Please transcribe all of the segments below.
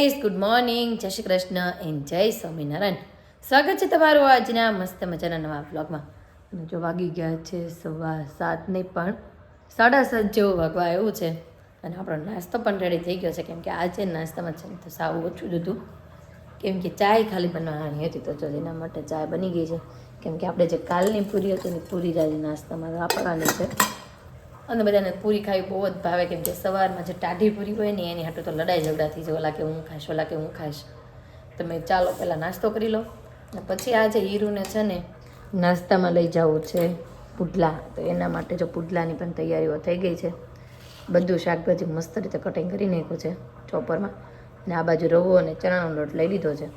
Good morning જય Shri Krishna and જય સ્વામિનારાયણ. સ્વાગત છે તમારું આજના મસ્ત મજાના નવા બ્લોગમાં જો વાગી ગયા છે સવા સાત નહીં પણ, સાડા સાત જેવું વાગવા એવું છે. અને આપણો નાસ્તો પણ રેડી થઈ ગયો છે. કેમ કે આજે નાસ્તામાં છે તો સાવ ઓછું જ હતું. કેમ કે ચાય ખાલી બનાવવાની હતી તો જો એના માટે ચાય બની ગઈ છે. કેમ કે આપણે જે કાલની પૂરી હતી ને પૂરી જાય નાસ્તામાં વાપરવાની છે. અને બધાને પૂરી ખાવી બહુ જ ભાવે કેમ કે સવારમાં જે ટાઢી પૂરી હોય ને એની હાટું તો લડાઈ ઝઘડા થઈ જાય ઓલા કે હું ખાઈશ, ઓલા કે હું ખાઈશ. તમે ચાલો, પહેલાં નાસ્તો કરી લો. અને પછી આજે હીરુને છે ને નાસ્તામાં લઈ જવું છે પુડલા. તો એના માટે જો પુડલાની પણ તૈયારીઓ થઈ ગઈ છે. બધું શાકભાજી મસ્ત રીતે કટિંગ કરી નાખ્યું છે ચોપરમાં. અને આ બાજુ રવો અને ચણાનો લોટ લઈ લીધો છે.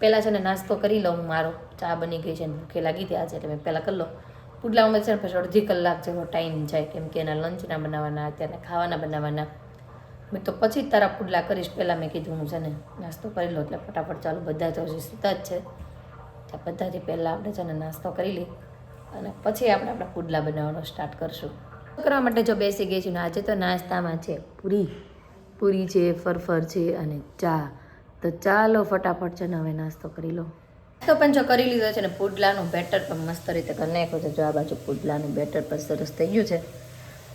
પહેલાં છે ને નાસ્તો કરી લઉં મારો. ચા બની ગઈ છે ભૂખે લાગી હતી આજે, એટલે મેં પહેલાં કરી લો. પુડલામાં છે ને પછી અડધી કલાક જેવો ટાઈમ જાય કેમ કે એના લંચના બનાવવાના, અત્યારે ખાવાના બનાવવાના. મેં તો પછી તારા પુડલા કરીશ, પહેલાં મેં કીધું હું છે ને નાસ્તો કરી લો એટલે ફટાફટ ચાલુ, બધા તો હજી સીધા જ છે. ત્યાં બધાથી પહેલાં આપણે છે ને નાસ્તો કરી લઈએ અને પછી આપણે આપણા પુડલા બનાવવાનો સ્ટાર્ટ કરશું. કરવા માટે જો બેસી ગઈ છું ને, આજે તો નાસ્તામાં છે પૂરી. પૂરી છે, ફરફર છે અને ચા. તો ચાલો ફટાફટ છે ને હવે નાસ્તો કરી લો તો પણ જો કરી લીધો છે ને પુડલાનું બેટર પણ મસ્ત રીતે કરી નાખ્યું છે. જો આ બાજુ પુડલાનું બેટર પણ સરસ થઈ ગયું છે.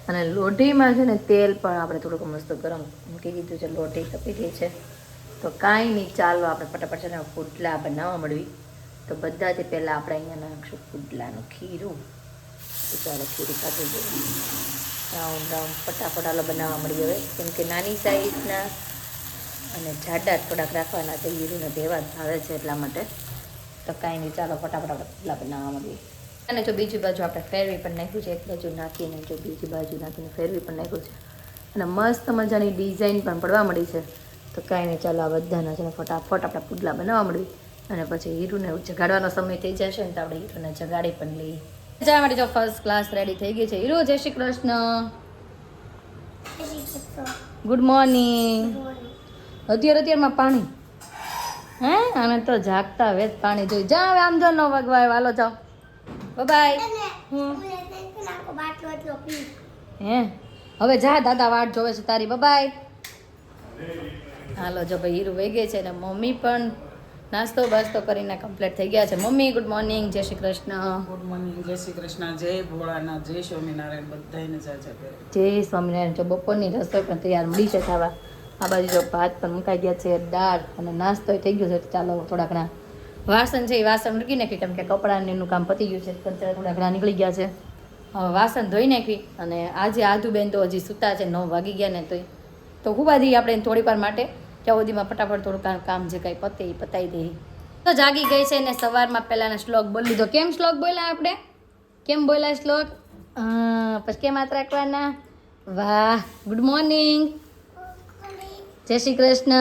અને લોઢીમાં છે ને તેલ પણ આપણે થોડુંક મસ્ત ગરમ મૂકી દીધું છે. લોઢી તપી ગઈ છે. તો કાંઈ નહીં, ચાલો આપણે ફટાફટ છે ને પુડલા બનાવવા મળવી તો બધાથી પહેલાં આપણે અહીંયા નાખશું પુડલાનું ખીરું. તો ચાલો ખીરું કાઢી દઈએ રાઉન્ડ રાઉન્ડ, ફટાફટ આલો બનાવવા મળી હવે. કેમ કે નાની સાઈઝના અને જાડા થોડાક રાખવાના તે હીરુને ભેવા ભાવે છે એટલા માટે. તો કાંઈ નહીં ચાલો ફટાફટ આપણે પુડલા બનાવવા મળીએ અને જો બીજી બાજુ આપણે ફેરવી પણ નાખ્યું છે એક બાજુ નાખીને જો બીજી બાજુ નાખીને ફેરવી પણ નાખ્યું છે. અને મસ્ત મજાની ડિઝાઇન પણ પડવા મળી છે. તો કાંઈ નહીં ચાલો આ બધાના છે ફટાફટ આપણે પુડલા બનાવવા મળી અને પછી હીરુને જગાડવાનો સમય થઈ જશે ને તો આપણે હીરુને જગાડી પણ લઈએ. જવા માટે જો ફર્સ્ટ ક્લાસ રેડી થઈ ગઈ છે. હીરો જય શ્રી કૃષ્ણ. ગુડ મોર્નિંગ અત્યારે અત્યારમાં પાણી. હે? અમે તો જાગતા વેત પાણી જોઈ. જા હવે આમ જો ન વગવા આવ્યો હાલો જાઓ. બાય હે? હવે જા દાદા વાટ જોવે છે તારી. બાય હાલો જો ભાઈ હીરું વહી ગઈ છે ને મમ્મી પણ નાસ્તો બાસ્તો કરીને કમ્પ્લીટ થઈ ગયા છે. મમ્મી ગુડ મોર્નિંગ જય શ્રી કૃષ્ણ. ગુડ મોર્નિંગ જય શ્રી કૃષ્ણ. જય ભોળાના જય સ્વામિનારાયણ. બધાને જય જય જય સ્વામિનારાયણ. જો બપોરની રસોઈ પણ તૈયાર મળી છે ખાવા. આ બાજુ જો ભાત પણ મુકાઈ ગયા છે, દાળ અને નાસ્તો થઈ ગયો છે ચાલો થોડા ઘણા વાસણ છે, એ વાસણ મૂકી નાખી, કેમ કે કપડાને એનું કામ પતી ગયું છે કચરા થોડા ઘણા નીકળી ગયા છે. હવે વાસણ ધોઈ નાખી અને આજે આધુબેન તો હજી સૂતા છે, નવ વાગી ગયા ને તોય. તો ખૂબ દઈએ આપણે થોડી વાર માટે ત્યાં સુધીમાં ફટાફટ થોડું કામ જે કાંઈ પતે એ પતાવી દઈએ. તો જાગી ગઈ છે ને સવારમાં પહેલાંના શ્લોક બોલી લીધો. કેમ શ્લોક બોલ્યા આપણે? કેમ બોલ્યા શ્લોક? પછી કેમ હાથ રાખવાના? વાહ ગુડ મોર્નિંગ જય શ્રી કૃષ્ણ.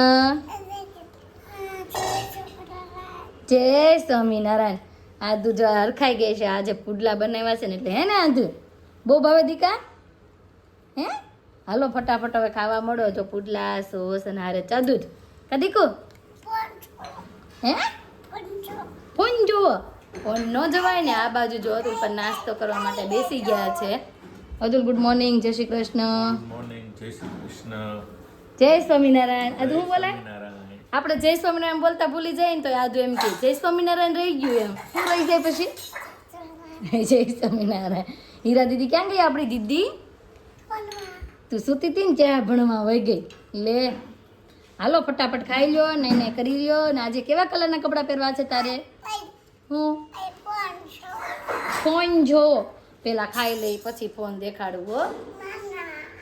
જય સ્વામિનારાયણ. આદુ જો હરખાઈ ગઈ છે, આજે પુડલા બનાવ્યા છે ને એટલે હે ને આદુ? બહુ ભાવે દીકા? હે? હાલો ફટાફટ હવે ખાવા મળો, જો પુડલા, સોસ અને હારે ચાદુ જ કા દીકુ? હે? ફોન જુઓ ફોન ન જવાય ને, આ બાજુ જો અતુલ પર નાસ્તો કરવા માટે બેસી ગયા છે. અતુલ ગુડ મોર્નિંગ જય શ્રી કૃષ્ણ. મોર્નિંગ જય શ્રી કૃષ્ણ. જય સ્વામિનારાયણ. આ હું બોલાય? આપણે જય સ્વામિનારાયણ બોલતા ભૂલી જાય ને તો આદુ એમ કે જય સ્વામિનારાયણ રહી ગયું એમ. શું રહી જાય પછી? જય સ્વામિનારાયણ. હીરા દીદી ક્યાં ગઈ આપણી દીદી? તું સૂતી હતી ને ત્યાં ભણવા વહી ગઈ. લે. હાલો ફટાફટ ખાઈ લ્યો ને એને કરી લ્યો ને આજે કેવા કલરના કપડાં પહેરવા છે તારે? હું? ફોન જો. પેલા ખાઈ લઈ પછી ફોન દેખાડવું હો.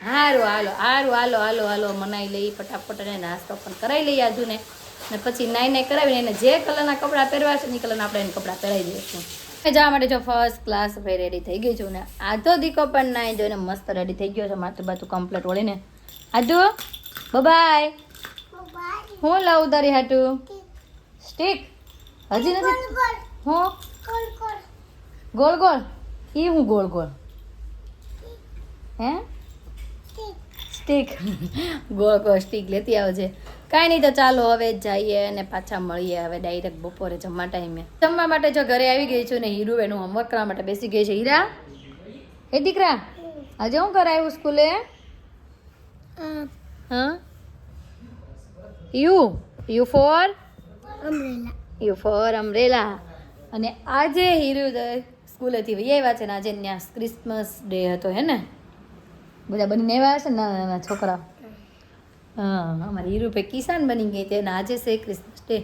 હારું હાલો હારું હાલો હાલો હાલો મનાઈ લઈ ફટાફટ અને નાસ્તો પણ કરાવી લઈએ આજુને. ને પછી નાઈ નાઈ કરાવીને એને જે કલરના કપડાં પહેરવા છે ને એ કલરના આપણે એને કપડાં પહેરાવી દઈશું. જવા માટે જો ફર્સ્ટ ક્લાસ ભાઈ રેડી થઈ ગઈ છું ને આધો દીકો પણ નાઈ જોઈને મસ્ત રેડી થઈ ગયો છે માથું બાથું કમ્પ્લીટ વળીને. આધુ બબાય હું લાવું તારી હાટું? સ્ટીક. હજી નથી? હું? ગોળ ગોળ. એ હું ગોળ ગોળ. હે? સ્ટીક ગોળ ગોળ સ્ટીક લેતી આવજે. કાંઈ નહીં તો ચાલો હવે જઈએ અને પાછા મળીએ હવે ડાયરેક્ટ બપોરે જમવા ટાઈમે જમવા માટે જો ઘરે આવી ગઈ છું ને હીરુ એનું હોમવર્ક કરવા માટે બેસી ગઈ છે. હીરા? એ દીકરા આજે હું કરાયું સ્કૂલે? હા. U U for? U for umbrella. અને આજે હીરુ સ્કૂલેથી વૈયા આવ્યા છે ને આજે ત્યાં ક્રિસમસ ડે હતો હે ને? બધા બનીને આવ્યા છે ને નાના નાના છોકરા હા અમારી હીરુપે કિસાન બની ગઈ તે આજે છે ક્રિસમસ ડે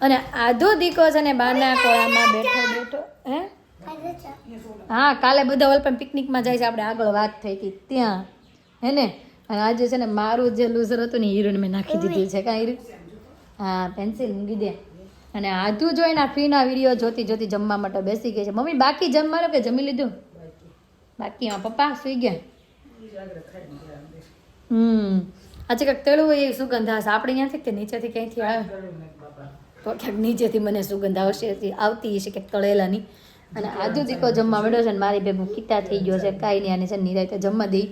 અને આધો દીકો છે ને બાના કોળામાં બેઠો બેઠો હે? હા કાલે બધા ઓલ પણ પિકનિકમાં જાય છે આપણે આગળ વાત થઈ હતી ત્યાં. હે ને? અને આજે છે ને મારું જે લૂઝર હતું ને હીરોને મેં નાખી દીધું છે કાં હીરો? હા પેન્સિલ મૂકી દે. અને આધું જોઈને આ ફીના વીડિયો જોતી જોતી જમવા માટે બેસી ગઈ છે. મમ્મી બાકી જમવાનું કે જમી લીધું? બાકી હા પપ્પા સુઈ ગયા. હમ. આજે કંઈક તળું હોય એ સુગંધ આવશે. આપણે અહીંયાથી કે નીચેથી ક્યાંયથી આવે? તો ક્યાંક નીચેથી મને સુગંધ આવશે. આવતી હશે ક્યાંક તળેલાની. અને આજુ દીકો જમવા મળ્યો છે ને, મારી ભેગું કીતા થઈ ગયો છે. કાંઈ નહીં, આને છે નિરાય નિરાયતે જમવા દઈ.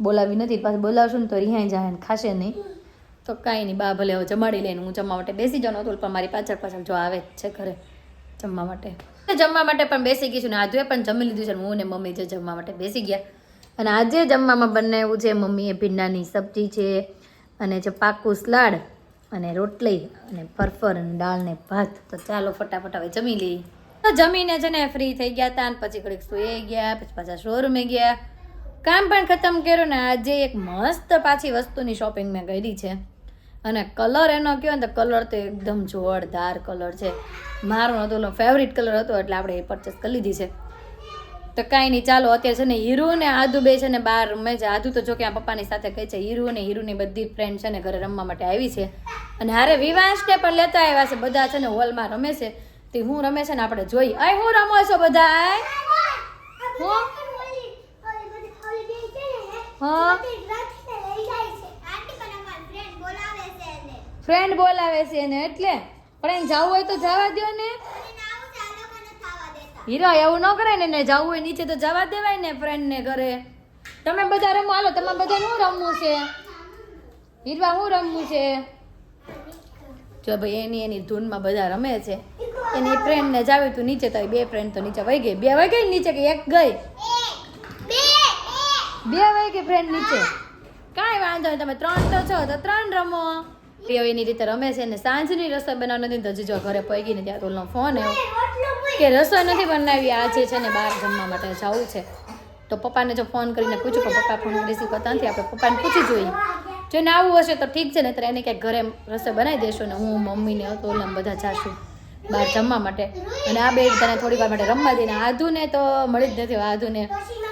બોલાવી નથી, પાછું બોલાવશું ને તો રિહાઈ જાય ને ખાશે નહીં. તો કાંઈ નહીં, બા ભલે હવે જમાડી લઈને હું જમવા માટે બેસી જાઉં, નહોતું, પણ મારી પાછળ પાછળ જો આવે જ છે ઘરે જમવા માટે. જમવા માટે પણ બેસી ગઈ છું ને આજુએ પણ જમી લીધું છે હું ને મમ્મી જે જમવા માટે બેસી ગયા. અને આજે જમવામાં બનાવ્યું છે મમ્મીએ ભીંડાની સબ્જી છે, અને છે પાકું સલાડ, અને રોટલી, અને ફરફર, અને દાળ ભાત. તો ચાલો ફટાફટ હવે જમી લઈએ. તો જમીને છે ને ફ્રી થઈ ગયા હતા, અને પછી ઘડીક સુઈ ગયા, પછી પાછા શોરૂમે ગયા. કામ પણ ખતમ કર્યું ને આજે એક મસ્ત પાછી વસ્તુની શોપિંગ મેં કરી છે. અને કલર એનો કયો ને તો કલર તો એકદમ જોરદાર કલર છે. મારો હતો ફેવરિટ કલર હતો, એટલે આપણે એ પરચેસ કરી લીધી છે. તો કાંઈ નહીં ચાલો અત્યારે છે ને હીરુ ને આદુ બે છે ને બહાર રમે છે. આદુ તો જો કે આ પપ્પાની સાથે કહે છે હીરુ ને હીરુની બધી ફ્રેન્ડ છે ને ઘરે રમવા માટે આવી છે. અને હારે વિવાંશને પણ લેતા આવ્યા છે બધા છે ને હોલમાં રમે છે. તે હું રમે છે ને આપણે જોઈ અય હું રમો છો બધા હું? હા? ફ્રેન્ડ બોલાવે છે એને. એટલે? પણ એને જવું હોય તો જવા દો ને. હીરો એવું ન કરાય ને જવું હોય નીચે તો જવા દેવાય ને ફ્રેન્ડ ને ઘરે. તમે બધા રમો, હાલો, તમારે બધા શું રમવું છે? હીરવા શું રમવું છે? જો ભાઈ, એની એની ધૂનમાં બધા રમે છે. એની ફ્રેન્ડ ને જાવે તું નીચે, તો બે ફ્રેન્ડ તો નીચે વહી ગઈ. બે વહી ગઈ નીચે કે એક ગઈ? બે વહી ગઈ ફ્રેન્ડ નીચે. કાંઈ વાંધો નહીં, તમે ત્રણ તો છો, તો ત્રણ રમો. પ્રિય એની રીતે રમે છે ને સાંજની રસોઈ બનાવવા નથી તો જીજો ઘરે પહોંચી ને ત્યાં તો ફોન આવ્યો કે રસોઈ નથી બનાવી આજે છે ને બહાર જમવા માટે જવું છે. તો પપ્પાને જો ફોન કરીને પૂછું કે પપ્પા ફોન રિસીવ કરતા નથી, આપણે પપ્પાને પૂછી જોઈએ. જો ને આવું હશે તો ઠીક છે ને ત્યારે એને ક્યાંક ઘરે રસોઈ બનાવી દેશો ને હું, મમ્મીને તો ને બધા જાશું બહાર જમવા માટે. અને આ બે તને થોડી વાર માટે રમવા દઈને આધુને તો મળી જ નથી, આધુને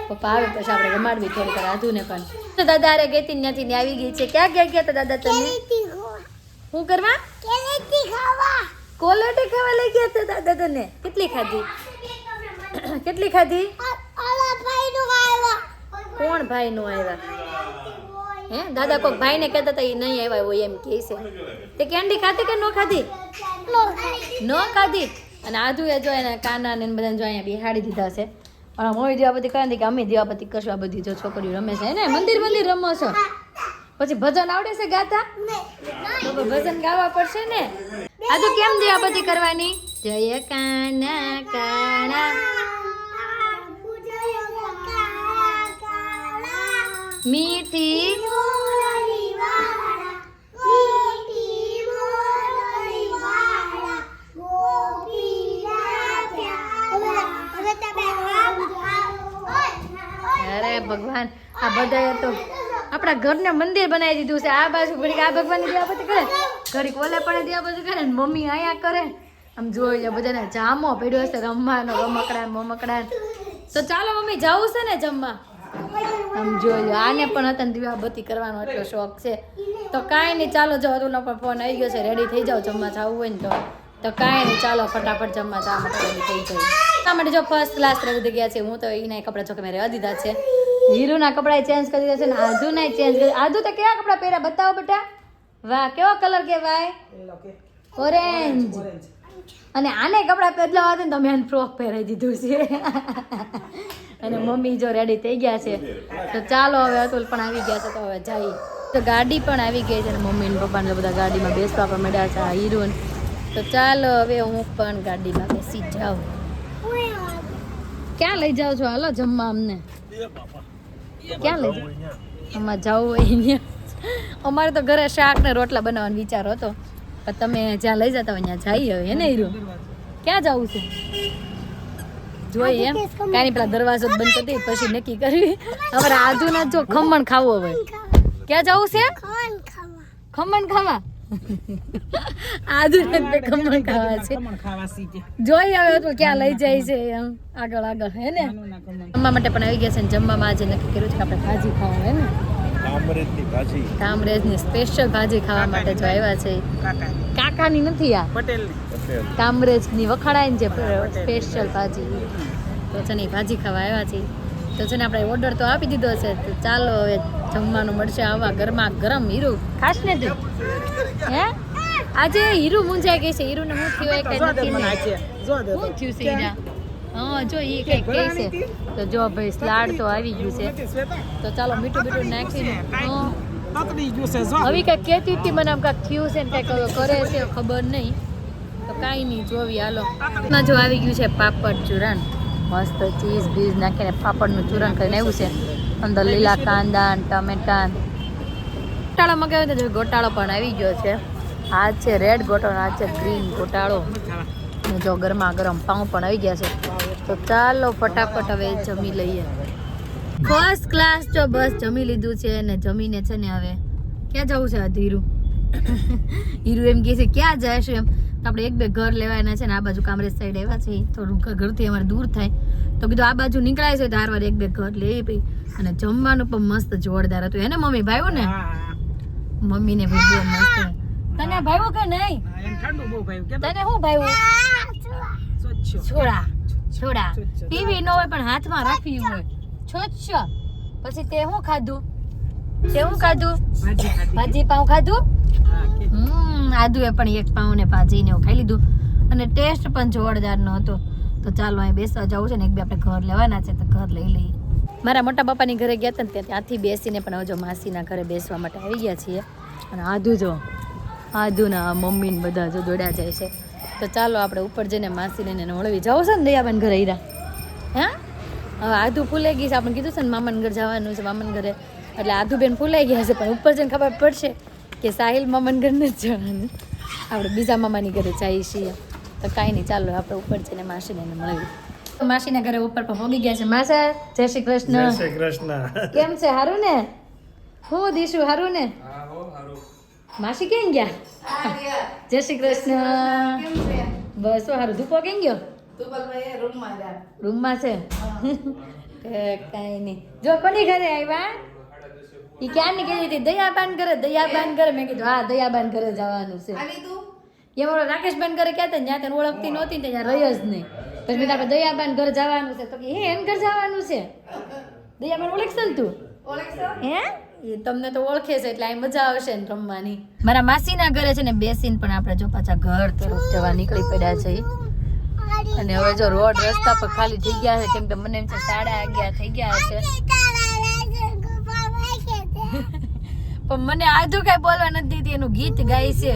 પપ્પા આવે પછી આપણે રમાડવી થોડીક વાર, આધુને પણ. તો દાદા, અરે ગેતી ત્યાંથી ને આવી ગઈ છે. ક્યાં ક્યાં ગયા તો દાદા તમે? શું કરવા? કોલેટી ખાવા. લઈ ગયા હતા દાદા તને કેટલી ખાધી? કેટલી ખાધી? કોણ ભાઈ નું આવ્યા હે? દાદા કોઈક ભાઈને કહેતા હતા એ નહીં આવ્યા હોય એમ કહે છે. તે કેન્ડી ખાધી કે ન ખાધી? ન ખાધી. અને આજુ એ જો એના કાના ને બધાને જો અહીંયા બિહાડી દીધા છે. પણ હું દીવાપતિ કહે ને કે અમે દીવાપતિ કરશું આ બધી જો છોકરીઓ રમે છે. ને? મંદિર મંદિર રમો છો. પછી ભજન આવડે છે ગાતા? તો ભજન ગાવા પડશે ને. આધુ કેમ દીવાપતિ કરવાની? જય કાના કાના. મીઠી અરે ભગવાન આ બધાએ તો આપણા ઘરને મંદિર બનાવી દીધું છે. આ બાજુ ઘડીક આ ભગવાનની દીવાબત્તી કરે, ઘડીક ઓલે પણ દીવાબત્તી કરે ને મમ્મી અહીંયા કરે. આમ જોઈ લે બધાને જામો પડ્યો હશે રમવાનો રમકડા મમકડા તો ચાલો મમ્મી, જવું છે ને જમવા? આમ જોઈ લો, આને પણ હતા ને દીવાબત્તી કરવાનો એટલો શોખ છે. તો કાંઈ નહીં, ચાલો જો અરુનો પણ ફોન આવી ગયો છે રેડી થઈ જાઓ જમવા જવું હોય ને તો. તો કાંઈ નહીં, ચાલો ફટાફટ જમવા જવા માટે થઈ જાય એટલા માટે જો ફર્સ્ટ ક્લાસ રહી ગયા છે, હું તો એના કપડાં જો કે મેં રહેવા દીધા છે. હીરુના કપડાં ચેન્જ કરી દેશે ને આધુના ચેન્જ કરી આધુ તો કેવા કપડાં પહેર્યા બતાવો બેટા. વાહ, કેવો કલર કહેવાય? ઓરેન્જ અને આને કપડાં બદલાવા હતા ને તો મેં એને ફ્રોક પહેરાવી દીધું છે. અને મમ્મી જો રેડી થઈ ગયા છે. તો ચાલો હવે અતુલ પણ આવી ગયા છે, તો હવે જઈએ. તો ગાડી પણ આવી ગઈ છે ને મમ્મી ને પપ્પાને બધા ગાડીમાં બેસવા પણ મળ્યા છે હીરોન. તો ચાલો હવે હું પણ ગાડીમાં બેસી જાઉં. ક્યાં લઈ જાઓ છો? હાલો, જમવા અમને. ક્યાં લઈ આમાં જવું હોય અહીંયા. અમારે તો ઘરે શાક ને રોટલા બનાવવાનો વિચાર હતો. પણ તમે જ્યાં લઈ જતા હોય ત્યાં જઈ હવે હે ને હીરો? ક્યાં જવું છે? જોઈએ એમ. કાંઈ પેલા દરવાજો બંધ કરી પછી નક્કી કરવી. અમારે આજુના જો ખમણ ખાવું હવે ક્યાં જવું છે? ખમણ ખાવા? આજુ બે ખમણ ખાવા છે. જોઈ હવે તો ક્યાં લઈ જાય છે એમ. આગળ આગળ હે ને? જમવા માટે પણ આવી ગયા છે ને જમવામાં આજે નક્કી કર્યું છે કે આપણે ભાજી ખાવા હે ને? કામરેજની ભાજી. કામરેજની સ્પેશિયલ ભાજી ખાવા માટે જો આવ્યા છે. કાકા કાકાની નથી આ. પટેલ પટેલ. કામરેજની વખણાય ને જે સ્પેશિયલ ભાજી. તો છે ને ભાજી ખાવા આવ્યા છે. તો છે ને આપણે ઓર્ડર તો આપી દીધો છે. તો ચાલો હવે જમવાનું મળશે આવા ગરમા ગરમ હીરું. ખાસ ને તું? હે? આજે હીરું મૂંઝાઈ ગઈ છે. હીરુને હું થયું? કઈ નથી ને. શું થયું છે એના હા જો એ કઈ કહે છે. તો જો ભાઈ સ્લાડ તો આવી ગયું છે. તો ચાલો મીઠું મીઠું નાખીને. હા. હવે કઈ કહેતી હતી મને આમ કાંઈક થયું છે ને કાંઈક કરે છે ખબર નહીં. તો કાંઈ નહીં જોવી હાલો. જો આવી ગયું છે પાપડ ચૂરણ. મસ્ત ચીઝ બીઝ નાખીને પાપડનું ચૂરણ કરીને આવ્યું છે. અંદર લીલા કાંદા ટમેટા. ગોટાળો મગાવ્યો તો ગોટાળો પણ આવી ગયો છે. આ છે રેડ ગોટાળો, આ છે ગ્રીન ગોટાળો. જો ગરમા ગરમ પાઉં પણ આવી ગયા છે. તો ચાલો ફટાફટ હવે જમી લઈએ. ફર્સ્ટ ક્લાસ જો બસ જમી લીધું છે ને જમીને છે ને હવે ક્યાં જવું છે આ ધીરું? હીરુ એમ કહે છે, ક્યાં જાય છે એમ. તો આપણે એક બે ઘર લેવાના છે ને આ બાજુ કામરેજ સાઈડ એવા છે. થોડું ઘરથી અમારે દૂર થાય. તો કીધું આ બાજુ નીકળાય છે તો હારવાર એક બે ઘર લઈ પઈ અને જમવાનું પણ મસ્ત જોરદાર હતું. એને મમ્મી ભાઈઓ ને? મમ્મી મમ્મીને ભાઈ બહુ મસ્ત. તને ભાઈઓ કે નહીં? તને શું ભાઈઓ? છોડા. છોડા. પીવી ટીવી ન હોય પણ હાથમાં રાખવી હોય. છોછ પછી તે શું ખાધું? તે શું ખાધું? ભાજી પાઉં ખાધું? હમ. આદુએ પણ એક પાઉને ભાજીને એવું ખાઈ લીધું. અને ટેસ્ટ પણ જોરદાર નો હતો તો ચાલો અહીં બેસવા જવું છે ને, એક બે આપણે ઘર લેવાના છે તો ઘર લઈ લઈએ. મારા મોટા બાપાની ઘરે ગયા હતા ને ત્યાં ત્યાંથી બેસીને પણ હજુ માસીના ઘરે બેસવા માટે આવી ગયા છીએ. અને આદુ જો, આદુના મમ્મીને બધા જો દોડ્યા જાય છે. તો ચાલો આપણે ઉપર જઈને માસીને એને મળવી જાવ છે ને દયાબેન ઘરે હીરા? હા? હવે આધુ ફૂલાઈ ગઈ છે. આપણે કીધું છે ને, મામાન ઘર જવાનું છે, મામાન ઘરે. એટલે આધુબેન ફૂલાઈ ગયા છે, પણ ઉપર જઈને ખબર પડશે. કે સાહિલ મામાને ઘરને જ જવાનું. આપણે બીજા મામાની ઘરે જઈએ છીએ. તો કાંઈ નહીં ચાલો આપણે ઉપર જઈને માસીને એને તો માસીના ઘરે ઉપર પણ હોગી ગયા છે. માસા જય શ્રી કૃષ્ણ. શ્રી કૃષ્ણ. કેમ છે હારું ને? હું દીશું હારું ને? માસી કેમ ગયા? જય શ્રી કૃષ્ણ. બસ હો હારું. ધૂપો કેમ ગયો? રૂમમાં છે? કાંઈ નહીં. જો કોની ઘરે આવ્યા? ઈ ક્યાં ની કીધી હતી? દયાબાન ઘરે દયાબાન ઘરે. મેં કીધું હા દયાબાન ઘરે જવાનું છે. એ મારો રાકેશબાન ઘરે કહેતા ત્યાં જ્યાં તને ઓળખતી નહોતી ને ત્યાં રહી જ નહીં. પછી મેં આપણે દયાબાન ઘરે જવાનું છે. તો કે હે એન ઘર જવાનું છે? દયાબાન ઓળખશે ને તું? હે? એ તમને તો ઓળખે છે એટલે આ મજા આવશે ને રમવાની. મારા માસીના ઘરે છે ને બેસીને પણ આપણે જો પાછા ઘર તરફ જવા નીકળી પડ્યા છે. અને હવે જો રોડ રસ્તા પર ખાલી થઈ ગયા છે કેમ કે મને એમ છે સાડા અગિયાર થઈ ગયા છે. પણ મને આજુ કઈ બોલવા નથી દીધી એનું ગીત ગાય છે.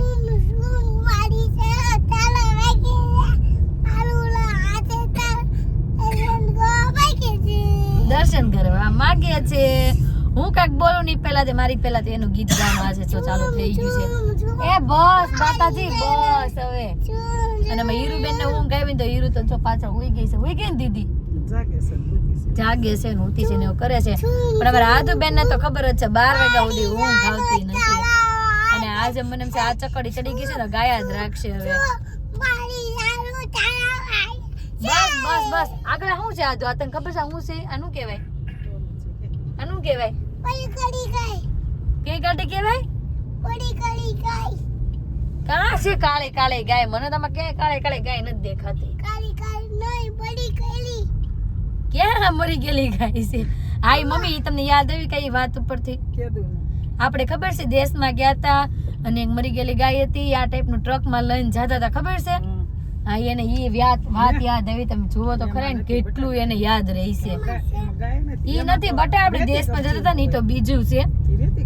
દર્શન કરવા માગે છે. હું કાંઈક બોલું નહીં પેલા તે, મારી પેલા તે એનું ગીત ગાવા છે, તો ચાલુ થઈ ગયું છે. એ બસ, માતાજી, બસ હવે. અને મેં હીરુબેન ને હું ને તો હીરુ તો પાછળ ઉઈ ગઈ છે. ઉઈ ગઈ ને દીદી? જાગે છે ને છે ને એવું કરે છે. પણ હવે આદુબેન ને તો ખબર જ છે બાર વાગ્યા સુધી ઊંઘ આવતી નથી. અને આજે મને એમ છે આ ચકડી ચડી ગઈ છે ને ગાયા જ રાખશે હવે. બસ બસ બસ. આગળ શું છે આ તને ખબર છે શું છે? આનું કહેવાય? આનું કહેવાય? કે ગાડી કહેવાય? કાં છે કાળે કાળે ગાય? મને તમે ક્યાંય કાળે કાળે ગાય નથી દેખાતી. ક્યાં મરી ગયેલી ગાય છે હાય મમ્મી તમને યાદ આવી કઈ વાત ઉપરથી? આપણે ખબર છે દેશમાં ગયા હતા અને એક મરી ગયેલી ગાય હતી આ ટાઈપનું ટ્રકમાં લઈને જતા હતા ખબર છે? હા એને ઈ વાત વાત યાદ આવી તમે જુઓ તો ખરા ને કેટલું એને યાદ રહી છે. એ નથી. ઈ નથી બટા આપણે દેશમાં જતા હતા ને ઈ તો બીજું છે.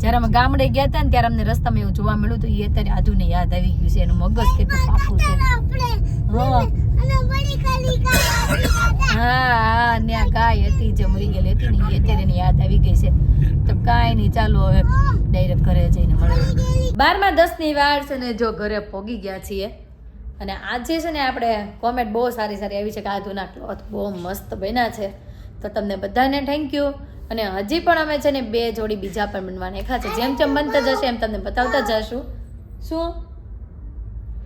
જ્યારે અમે ગામડે ગયા હતા ને ત્યારે અમને રસ્તામાં એવું જોવા મળ્યું તો એ અત્યારે આધુને યાદ આવી ગયું છે. એનું મગજ કેટલું પાકું છે. હા. ને આ ગાય હતી જે મરી ગયેલી હતી ને એ અત્યારે એની યાદ આવી ગઈ છે. તો કાંઈ નહીં ચાલો હવે ડાયરેક્ટ ઘરે જઈને મળે. બારમા દસની વાર છે ને જો ઘરે પોગી ગયા છીએ. અને આજે છે ને આપણે કોમેન્ટ બહુ સારી સારી આવી છે કે આધુના ક્લોથ બહુ મસ્ત બન્યા છે. તો તમને બધાને થેન્ક યુ અને હજી પણ અમે છે ને બે જોડી બીજા પણ બનવાને નાખ્યા છે જેમ જેમ બનતા જશે એમ તમને બતાવતા જશું. શું?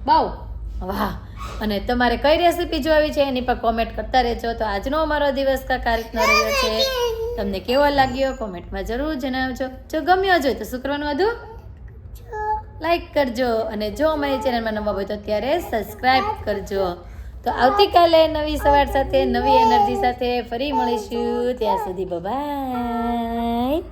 બાવ વાહ. અને તમારે કઈ રેસીપી જોવી છે એની પર કોમેન્ટ કરતા રહેજો. તો આજનો અમારો દિવસ કા કાર્યક્રમ રહ્યો છે. તમને કેવો લાગ્યો કોમેન્ટમાં જરૂર જણાવજો. જો ગમ્યો હોય તો શું કરવાનું હતું લાઈક કરજો. અને જો અમારી ચેનલમાં નવા હોય તો ત્યારે સબસ્ક્રાઈબ કરજો. તો આવતીકાલે નવી સવાર સાથે નવી એનર્જી સાથે ફરી મળીશું. ત્યાં સુધી બાય